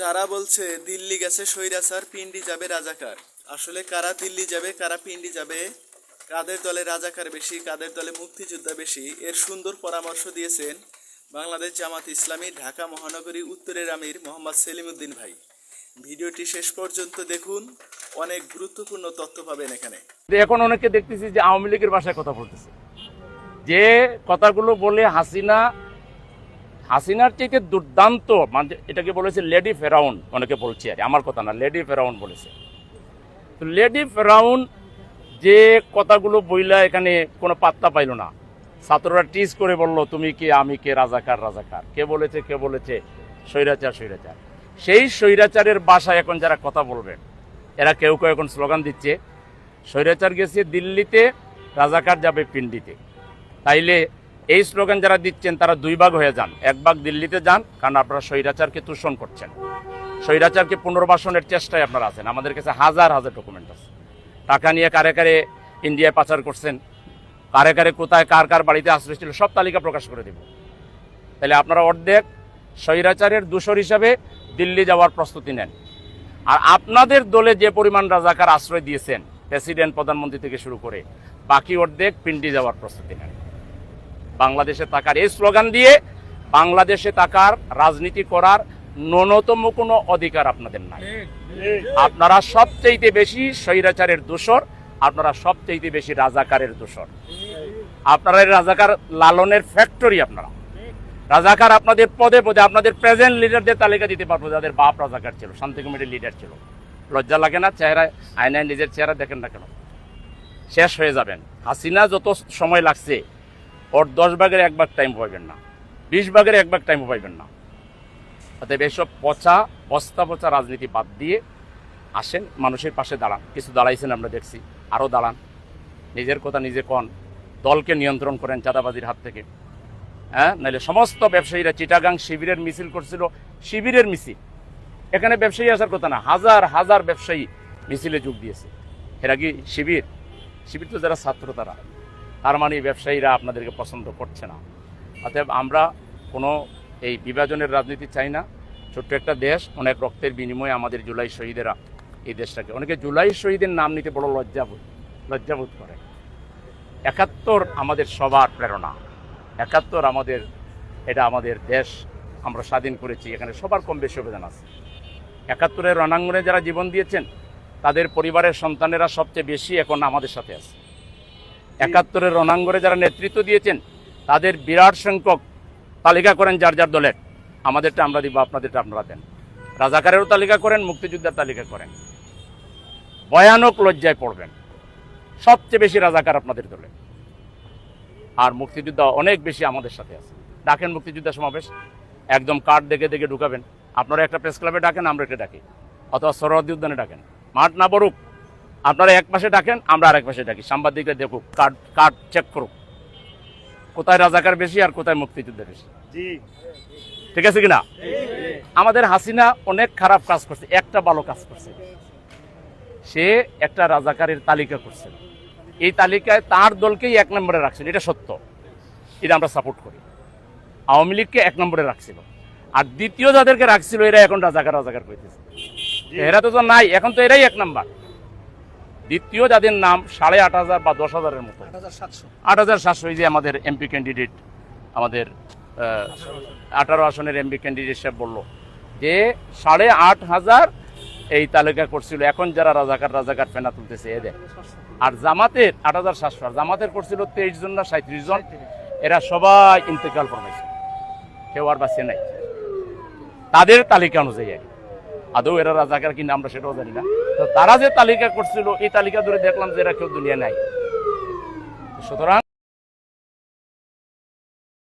যারা বলছে, দিল্লি গেছে স্বৈরাচার পিন্ডি যাবে রাজাকার। আসলে কারা দিল্লি যাবে, কারা পিন্ডি যাবে? কাদের দলে রাজাকার বেশি, কাদের দলে মুক্তিযোদ্ধা বেশি? এর সুন্দর পরামর্শ দিয়েছেন বাংলাদেশ জামাত ইসলামী, ঢাকা মহানগরী উত্তরের আমির মোহাম্মদ সেলিম উদ্দিন ভাই। ভিডিওটি শেষ পর্যন্ত দেখুন, অনেক গুরুত্বপূর্ণ তথ্য পাবেন এখানে। এখন অনেকে দেখতেছি যে আওয়ামী লীগের ভাষায় কথা বলতেছে। যে কথাগুলো বলে হাসিনা, হাসিনার চাইতে দুর্দান্ত মানে এটাকে বলেছে লেডি ফেরাউন অনেকে বলছে আর আমার কথা না, লেডি ফেরাউন বলেছে। তো লেডি ফেরাউন যে কথাগুলো বইলা এখানে কোনো পাত্তা পাইল না। ছাত্ররা টিজ করে বলল, তুমি কে, আমি কে, রাজাকার রাজাকার। কে বলেছে কে বলেছে? স্বৈরাচার স্বৈরাচার। সেই স্বৈরাচারের বাসায় এখন যারা কথা বলবেন এরা কেউ কেউ এখন স্লোগান দিচ্ছে, স্বৈরাচার গেছে দিল্লিতে, রাজাকার যাবে পিন্ডিতে তাইলে এই স্লোগান যারা দিচ্ছেন, তারা দুই ভাগ হয়ে যান। এক ভাগ দিল্লিতে যান, কারণ আপনারা স্বৈরাচারকে তুষণ করছেন। স্বৈরাচারকে পুনর্বাসনের চেষ্টায় আপনারা আছেন। আমাদের কাছে হাজার হাজার ডকুমেন্ট আছে। টাকা নিয়ে কারে কারে ইন্ডিয়ায় পাচার করছেন, কারে কারে কোথায়, কার কার বাড়িতে আশ্রয় ছিল, সব তালিকা প্রকাশ করে দেব। তাহলে আপনারা অর্ধেক স্বৈরাচারের দূষর হিসাবে দিল্লি যাওয়ার প্রস্তুতি নেন। আর আপনাদের দলে যে পরিমাণ রাজাকার আশ্রয় দিয়েছেন, প্রেসিডেন্ট, প্রধানমন্ত্রী থেকে শুরু করে বাকি অর্ধেক পিন্ডি যাওয়ার প্রস্তুতি নেন। বাংলাদেশে থাকার এই স্লোগান দিয়ে বাংলাদেশে থাকার, রাজনীতি করার ন্যূনতম কোনো অধিকার আপনাদের নাই। আপনারা সবচেয়ে বেশি স্বৈরাচারের দোষর, আপনারা সবচেয়ে বেশি রাজাকারের দোষর। আপনারা রাজাকার লালনের ফ্যাক্টরি আপনারা। রাজাকার আপনাদের পদে পদে, আপনাদের প্রেজেন্ট লিডারদের তালিকা দিতে পারব, যাদের বাপ রাজাকার ছিল, শান্তি কমিটির লিডার ছিল। লজ্জা লাগে না? চেহারা, আয়নায় নিজের চেহারা দেখেন না কেন? শেষ হয়ে যাবেন। হাসিনা যত সময় লাগছে ওর দশ ভাগের এক ভাগ টাইম পাইবেন না। বিশ ভাগের এক ভাগ টাইম পাইবেন না। অতএব এসব পচা, বস্তা পচা রাজনীতি বাদ দিয়ে আসেন, মানুষের পাশে দাঁড়ান। কিছু দাঁড়াইছেন আমরা দেখছি আরও দাঁড়ান। নিজের কথা নিজে কন, দলকে নিয়ন্ত্রণ করেন চাঁদাবাজির হাত থেকে। হ্যাঁ নাহলে সমস্ত ব্যবসায়ীরা চিটাগাং শিবিরের মিছিল করছিল, শিবিরের মিছিল। এখানে ব্যবসায়ী আসার কথা না, হাজার হাজার ব্যবসায়ী মিছিলে যোগ দিয়েছে। এরা কি শিবির? শিবির তো যারা ছাত্র তারা। তার মানে ব্যবসায়ীরা আপনাদেরকে পছন্দ করছে না। অতএব আমরা কোনো এই বিভাজনের রাজনীতি চাই না। ছোট্ট একটা দেশ, অনেক রক্তের বিনিময়ে আমাদের জুলাই শহীদেরা এই দেশটাকে, অনেকে জুলাই শহীদের নাম নিতে বড় লজ্জাবোধ লজ্জাবোধ করে। একাত্তর আমাদের সবার প্রেরণা। একাত্তর আমাদের, এটা আমাদের দেশ, আমরা স্বাধীন করেছি, এখানে সবার কম বেশি অবদান আছে। একাত্তরের রণাঙ্গনে যারা জীবন দিয়েছেন, তাদের পরিবারের সন্তানেরা সবচেয়ে বেশি এখন আমাদের সাথে আছে। একাত্তরের রণাঙ্গরে যারা নেতৃত্ব দিয়েছেন, তাদের বিরাট সংখ্যক তালিকা করেন যার যার দলের। আমাদেরটা আমরা দিব, আপনাদেরটা আপনারা দেন। রাজাকারেরও তালিকা করেন, মুক্তিযোদ্ধার তালিকা করেন। ভয়ানক লজ্জায় পড়বেন। সবচেয়ে বেশি রাজাকার আপনাদের দলে। আর মুক্তিযোদ্ধা অনেক বেশি আমাদের সাথে আছে। ডাকেন মুক্তিযোদ্ধা সমাবেশ। একদম কার্ড দেখে দেখে ঢুকাবেন। আপনারা একটা প্রেস ক্লাবে ডাকেন, আমরা এটা ডাকি। অথবা সরহদি উদ্যানে ডাকেন। মাঠ না পড়ুক আপনারা এক পাশে ডাকেন আমরা আরেক পাশে ডাকি। সাংবাদিকরা দেখুক কার্ড কার্ড চেক করুক। কোথায় রাজাকার বেশি আর কোথায় মুক্তিযোদ্ধা বেশি? ঠিক আছে কিনা? আমাদের হাসিনা অনেক খারাপ কাজ করছে একটা ভালো কাজ করছে। সে একটা রাজাকারের তালিকা করছে। এই তালিকায় তার দলকেই এক নম্বরে রাখছিল এটা সত্য। এটা আমরা সাপোর্ট করি। আওয়ামী লীগকে এক নম্বরে রাখছিল। আর দ্বিতীয় যাদেরকে রাখছিল এরা এখন রাজাকার রাজাকার কইতেছে। এরা তো নাই এখন তো এরাই এক নাম্বার। দ্বিতীয় যাদের নাম সাড়ে আট হাজার বা দশ হাজারের মতো। আট হাজার সাতশো। যে আমাদের এমপি ক্যান্ডিডেট আমাদের আঠারো আসনের এমপি ক্যান্ডিডেট সাহেব বলল যে সাড়ে আট হাজার এই তালিকা করছিল। এখন যারা রাজাকার রাজাকার ফেনা তুলতেছে এদের আর জামাতের আট হাজার সাতশো আর জামাতের করছিল তেইশ জন না সাঁত্রিশ জন। এরা সবাই ইন্তেকাল ফরমাইছে কেউ আর বাঁচে নাই। তাদের তালিকা অনুযায়ী। আদৌ এরা রাজাকার কিনা আমরা সেটাও জানি না। তো তারা যে তালিকা করছিল, এই তালিকা ধরে দেখলাম যে এরা কেউ দুনিয়া নাই। সুতরাং